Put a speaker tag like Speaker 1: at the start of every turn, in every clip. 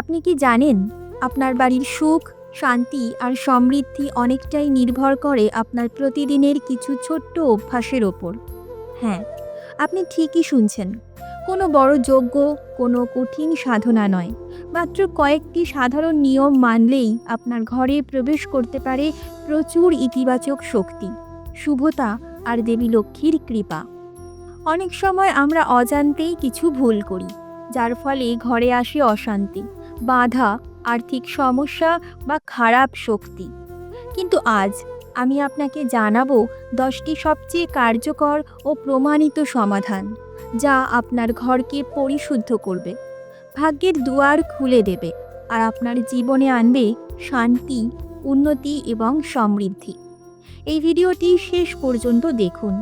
Speaker 1: আপনি কি জানেন, আপনার বাড়ির সুখ, শান্তি আর সমৃদ্ধি অনেকটাই নির্ভর করে আপনার প্রতিদিনের কিছু ছোট্ট অভ্যাসের ওপর? হ্যাঁ আপনি ঠিকই শুনছেন। কোনো বড় যোগ্য কোনো কঠিন সাধনা নয়। মাত্র কয়েকটি সাধারণ নিয়ম মানলেই আপনার ঘরে প্রবেশ করতে পারে প্রচুর ইতিবাচক শক্তি, শুভতা আর দেবী লক্ষ্মীর কৃপা। অনেক সময় আমরা অজান্তেই কিছু ভুল করি, যার ফলে ঘরে আসে অশান্তি। বাধা, আর্থিক সমস্যা বা খারাপ শক্তি। কিন্তু আজ আমি আপনাকে জানাব দশটি সবচেয়ে কার্যকর ও প্রমাণিত সমাধান, যা আপনার ঘরকে পরিশুদ্ধ করবে, ভাগ্যের দুয়ার খুলে দেবে আর আপনার জীবনে আনবে শান্তি, উন্নতি এবং সমৃদ্ধি। এই ভিডিওটি শেষ পর্যন্ত দেখুন,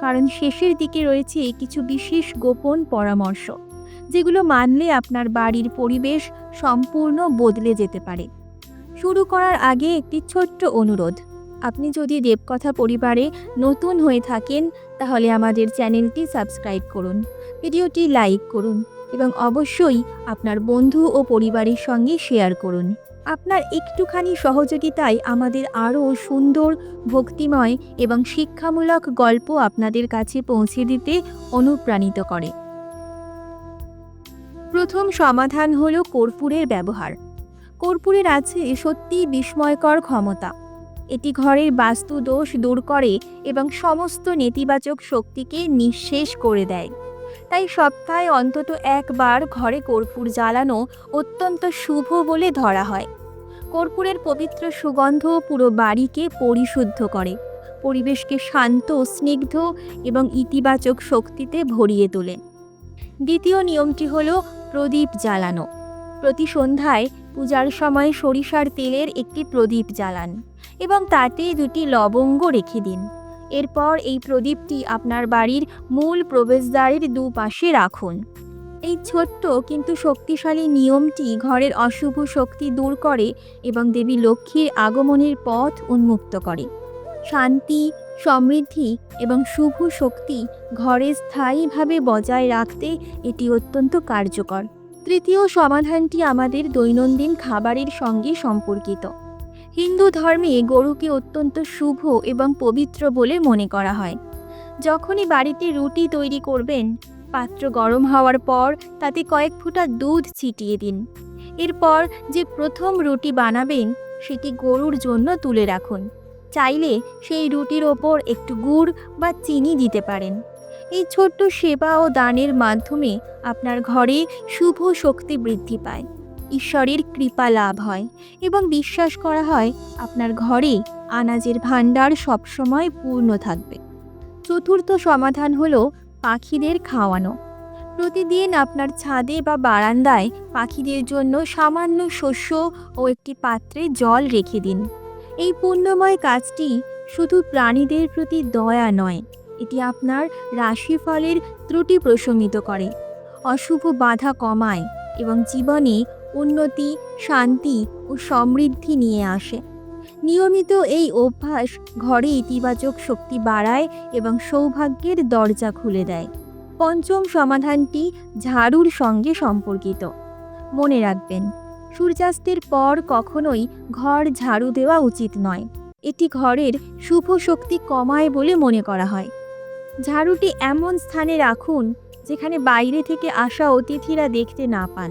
Speaker 1: কারণ শেষের দিকে রয়েছে কিছু বিশেষ গোপন পরামর্শ। যেগুলো মানলে আপনার বাড়ির পরিবেশ সম্পূর্ণ বদলে যেতে পারে। শুরু করার আগে একটি ছোট্ট অনুরোধ। আপনি যদি দেবকথা পরিবারে নতুন হয়ে থাকেন, তাহলে আমাদের চ্যানেলটি সাবস্ক্রাইব করুন, ভিডিওটি লাইক করুন এবং অবশ্যই আপনার বন্ধু ও পরিবারের সঙ্গে শেয়ার করুন। আপনার একটুখানি সহযোগিতায় আমাদের আরও সুন্দর, ভক্তিময় এবং শিক্ষামূলক গল্প আপনাদের কাছে পৌঁছে দিতে অনুপ্রাণিত করে। প্রথম সমাধান হল কর্পূরের ব্যবহার। কর্পূরের আছে সত্যিই বিস্ময়কর ক্ষমতা। এটি ঘরের বাস্তু দোষ দূর করে এবং সমস্ত নেতিবাচক শক্তিকে নিঃশেষ করে দেয়। তাই সপ্তাহে অন্তত একবার ঘরে কর্পূর জ্বালানো অত্যন্ত শুভ বলে ধরা হয়। কর্পূরের পবিত্র সুগন্ধ পুরো বাড়িকে পরিশুদ্ধ করে, পরিবেশকে শান্ত, স্নিগ্ধ এবং ইতিবাচক শক্তিতে ভরিয়ে তোলে। দ্বিতীয় নিয়মটি হলো প্রদীপ জ্বালানো। প্রতি সন্ধ্যায় পূজার সময় সরিষার তেলের একটি প্রদীপ জ্বালান এবং তাতে দুটি লবঙ্গ রেখে দিন। এরপর এই প্রদীপটি আপনার বাড়ির মূল প্রবেশদ্বারের দুপাশে রাখুন। এই ছোট্ট কিন্তু শক্তিশালী নিয়মটি ঘরের অশুভ শক্তি দূর করে এবং দেবী লক্ষ্মীর আগমনের পথ উন্মুক্ত করে। শান্তি সমৃদ্ধি এবং শুভ শক্তি ঘরে স্থায়ীভাবে বজায় রাখতে এটি অত্যন্ত কার্যকর। তৃতীয় সমাধানটি আমাদের দৈনন্দিন খাবারের সঙ্গে সম্পর্কিত। হিন্দু ধর্মে গরুকে অত্যন্ত শুভ এবং পবিত্র বলে মনে করা হয়। যখনই বাড়িতে রুটি তৈরি করবেন, পাত্র গরম হওয়ার পর তাতে কয়েক ফোঁটা দুধ ছিটিয়ে দিন। এরপর যে প্রথম রুটি বানাবেন, সেটি গরুর জন্য তুলে রাখুন। চাইলে সেই রুটির ওপর একটু গুড় বা চিনি দিতে পারেন। এই ছোট্ট সেবা ও দানের মাধ্যমে আপনার ঘরে শুভ শক্তি বৃদ্ধি পায়। ঈশ্বরের কৃপা লাভ হয় এবং বিশ্বাস করা হয় আপনার ঘরে আনাজের ভাণ্ডার সবসময় পূর্ণ থাকবে। চতুর্থ সমাধান হলো পাখিদের খাওয়ানো। প্রতিদিন আপনার ছাদে বা বারান্দায় পাখিদের জন্য সামান্য শস্য ও একটি পাত্রে জল রেখে দিন। এই পুণ্যময় কাজটি শুধু প্রাণীদের প্রতি দয়া নয়, এটি আপনার রাশিফলের ত্রুটি প্রশমিত করে। অশুভ বাধা কমায় এবং জীবনে উন্নতি, শান্তি ও সমৃদ্ধি নিয়ে আসে। নিয়মিত এই অভ্যাস ঘরে ইতিবাচক শক্তি বাড়ায় এবং সৌভাগ্যের দরজা খুলে দেয়। পঞ্চম সমাধানটি ঝাড়ুর সঙ্গে সম্পর্কিত। মনে রাখবেন সূর্যাস্তের পর কখনোই ঘর ঝাড়ু দেওয়া উচিত নয়। এটি ঘরের শুভ শক্তি কমায় বলে মনে করা হয়। ঝাড়ুটি এমন স্থানে রাখুন যেখানে বাইরে থেকে আসা অতিথিরা দেখতে না পান,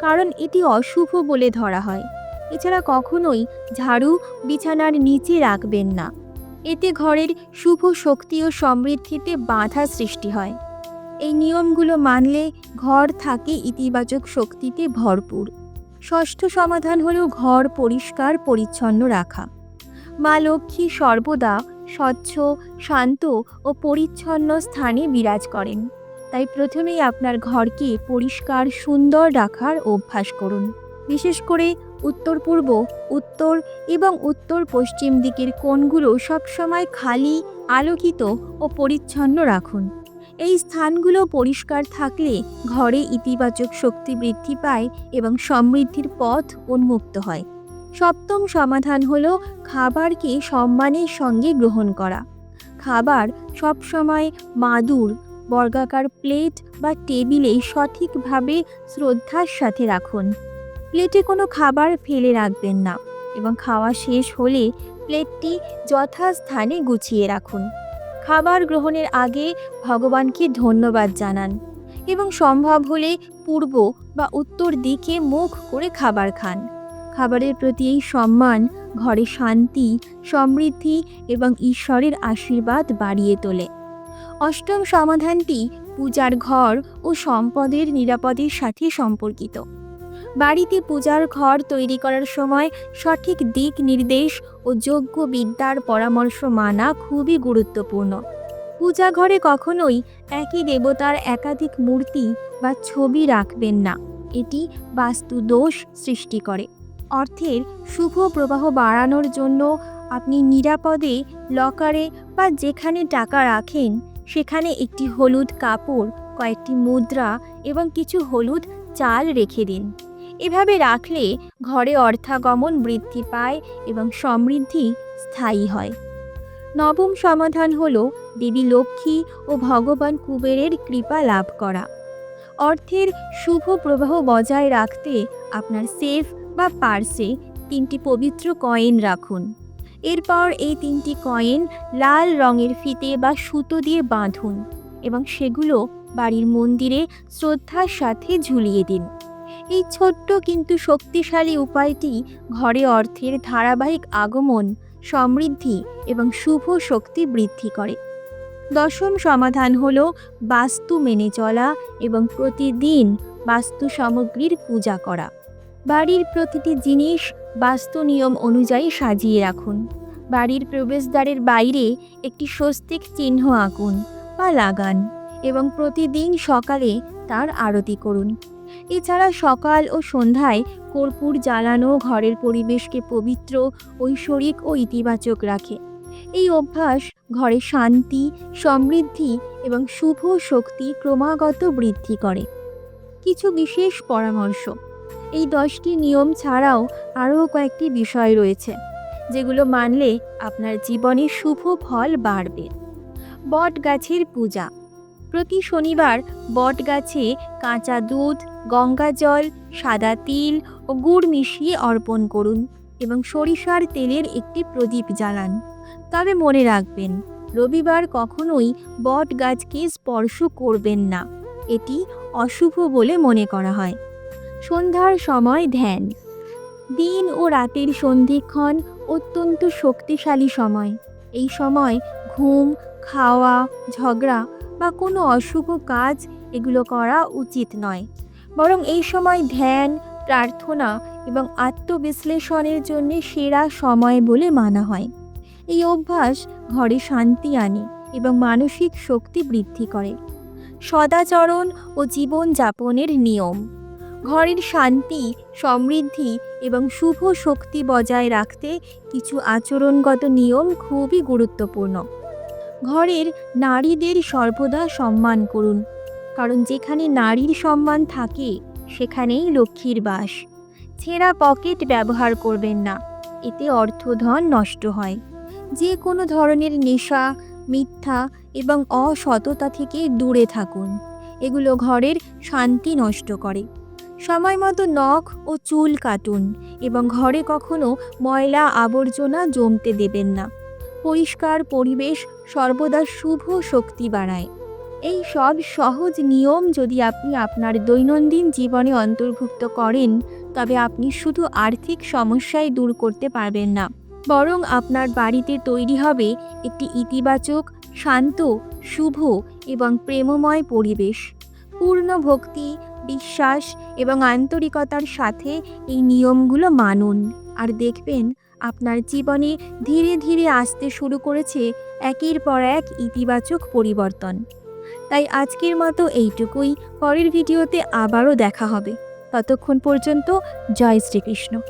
Speaker 1: কারণ এটি অশুভ বলে ধরা হয়। এছাড়া কখনোই ঝাড়ু বিছানার নিচে রাখবেন না। এতে ঘরের শুভ শক্তি ও সমৃদ্ধিতে বাধা সৃষ্টি হয়। এই নিয়মগুলো মানলে ঘর থাকে ইতিবাচক শক্তিতে ভরপুর। ষষ্ঠ সমাধান হল ঘর পরিষ্কার পরিচ্ছন্ন রাখা। মা লক্ষ্মী সর্বদা স্বচ্ছ, শান্ত ও পরিচ্ছন্ন স্থানে বিরাজ করেন। তাই প্রথমেই আপনার ঘরকে পরিষ্কার, সুন্দর রাখার অভ্যাস করুন। বিশেষ করে উত্তর পূর্ব, উত্তর এবং উত্তর পশ্চিম দিকের কোণগুলো সবসময় খালি, আলোকিত ও পরিচ্ছন্ন রাখুন। এই স্থানগুলো পরিষ্কার থাকলে ঘরে ইতিবাচক শক্তি বৃদ্ধি পায় এবং সমৃদ্ধির পথ উন্মুক্ত হয়। সপ্তম সমাধান হল খাবারকে সম্মানের সঙ্গে গ্রহণ করা। খাবার সবসময় মাদুর, বর্গাকার প্লেট বা টেবিলে সঠিকভাবে শ্রদ্ধার সাথে রাখুন। প্লেটে কোনো খাবার ফেলে রাখবেন না এবং খাওয়া শেষ হলে প্লেটটি যথাস্থানে গুছিয়ে রাখুন। খাবার গ্রহণের আগে ভগবানকে ধন্যবাদ জানান এবং সম্ভব হলে পূর্ব বা উত্তর দিকে মুখ করে খাবার খান। খাবারের প্রতি এই সম্মান ঘরে শান্তি, সমৃদ্ধি এবং ঈশ্বরের আশীর্বাদ বাড়িয়ে তোলে। অষ্টম সমাধানটি পূজার ঘর ও সম্পদের নিরাপদের সাথে সম্পর্কিত। বাড়িতে পূজার ঘর তৈরি করার সময় সঠিক দিক নির্দেশ ও যোগ্য বিদ্যার পরামর্শ মানা খুবই গুরুত্বপূর্ণ। পূজা ঘরে কখনোই একই দেবতার একাধিক মূর্তি বা ছবি রাখবেন না। এটি বাস্তু দোষ সৃষ্টি করে। অর্থের শুভ প্রবাহ বাড়ানোর জন্য আপনি নিরাপদে লকারে বা যেখানে টাকা রাখেন, সেখানে একটি হলুদ কাপড়, কয়েকটি মুদ্রা এবং কিছু হলুদ চাল রেখে দিন। এভাবে রাখলে ঘরে অর্থাগমন বৃদ্ধি পায় এবং সমৃদ্ধি স্থায়ী হয়। নবম সমাধান হল দেবী লক্ষ্মী ও ভগবান কুবেরের কৃপা লাভ করা। অর্থের শুভ প্রবাহ বজায় রাখতে আপনার সেফ বা পার্সে তিনটি পবিত্র কয়েন রাখুন। এরপর এই তিনটি কয়েন লাল রঙের ফিতে বা সুতো দিয়ে বাঁধুন এবং সেগুলো বাড়ির মন্দিরে শ্রদ্ধার সাথে ঝুলিয়ে দিন। এই ছোট্ট কিন্তু শক্তিশালী উপায়টি ঘরে অর্থের ধারাবাহিক আগমন, সমৃদ্ধি এবং শুভ শক্তি বৃদ্ধি করে। দশম সমাধান হল বাস্তু মেনে চলা এবং প্রতিদিন বাস্তু সামগ্রীর পূজা করা। বাড়ির প্রতিটি জিনিস বাস্তু নিয়ম অনুযায়ী সাজিয়ে রাখুন। বাড়ির প্রবেশদ্বারের বাইরে একটি স্বস্তিক চিহ্ন আঁকুন বা লাগান এবং প্রতিদিন সকালে তার আরতি করুন। এছাড়া সকাল ও সন্ধ্যায় কর্পূর জ্বালানো ঘরের পরিবেশকে পবিত্র, ঐশ্বরিক ও ইতিবাচক রাখে। এই অভ্যাস ঘরে শান্তি, সমৃদ্ধি এবং শুভ শক্তি ক্রমাগত বৃদ্ধি করে। কিছু বিশেষ পরামর্শ। এই দশটি নিয়ম ছাড়াও আরও কয়েকটি বিষয় রয়েছে, যেগুলো মানলে আপনার জীবনে শুভ ফল বাড়বে। বট গাছের পূজা। প্রতি শনিবার বট গাছে কাঁচা দুধ, গঙ্গা জল, সাদা তিল ও গুড় মিশিয়ে অর্পণ করুন এবং সরিষার তেলের একটি প্রদীপ জ্বালান। তবে মনে রাখবেন, রবিবার কখনোই বট গাছকে স্পর্শ করবেন না। এটি অশুভ বলে মনে করা হয়। সন্ধ্যার সময় ধ্যান। দিন ও রাতের সন্ধিক্ষণ অত্যন্ত শক্তিশালী সময়। এই সময় ঘুম, খাওয়া, ঝগড়া বা কোনো অশুভ কাজ এগুলো করা উচিত নয়। বরং এই সময় ধ্যান, প্রার্থনা এবং আত্মবিশ্লেষণের জন্য সেরা সময় বলে মানা হয়। এই অভ্যাস ঘরে শান্তি আনে এবং মানসিক শক্তি বৃদ্ধি করে। সদাচরণ ও জীবনযাপনের নিয়ম। ঘরের শান্তি, সমৃদ্ধি এবং শুভ শক্তি বজায় রাখতে কিছু আচরণগত নিয়ম খুবই গুরুত্বপূর্ণ। ঘরের নারীদের সর্বদা সম্মান করুন। কারণ যেখানে নারীর সম্মান থাকে, সেখানেই লক্ষ্মীর বাস। ছেঁড়া পকেট ব্যবহার করবেন না, এতে অর্থধন নষ্ট হয়। যে কোনো ধরনের নেশা, মিথ্যা এবং অসততা থেকে দূরে থাকুন। এগুলো ঘরের শান্তি নষ্ট করে। সময় মতো নখ ও চুল কাটুন এবং ঘরে কখনো ময়লা আবর্জনা জমতে দেবেন না। পরিষ্কার পরিবেশ সর্বদা শুভ শক্তি বাড়ায়। এই সব সহজ নিয়ম যদি আপনি আপনার দৈনন্দিন জীবনে অন্তর্ভুক্ত করেন, তবে আপনি শুধু আর্থিক সমস্যাই দূর করতে পারবেন না। বরং আপনার বাড়িতে তৈরি হবে একটি ইতিবাচক, শান্ত, শুভ এবং প্রেমময় পরিবেশ। পূর্ণ ভক্তি, বিশ্বাস এবং আন্তরিকতার সাথে এই নিয়মগুলো মানুন। আর দেখবেন আপনার জীবনে ধীরে ধীরে আসতে শুরু করেছে একের পর এক ইতিবাচক পরিবর্তন। তাই আজকের মতো এইটুকুই। পরের ভিডিওতে আবারও দেখা হবে। ততক্ষণ পর্যন্ত জয় শ্রীকৃষ্ণ।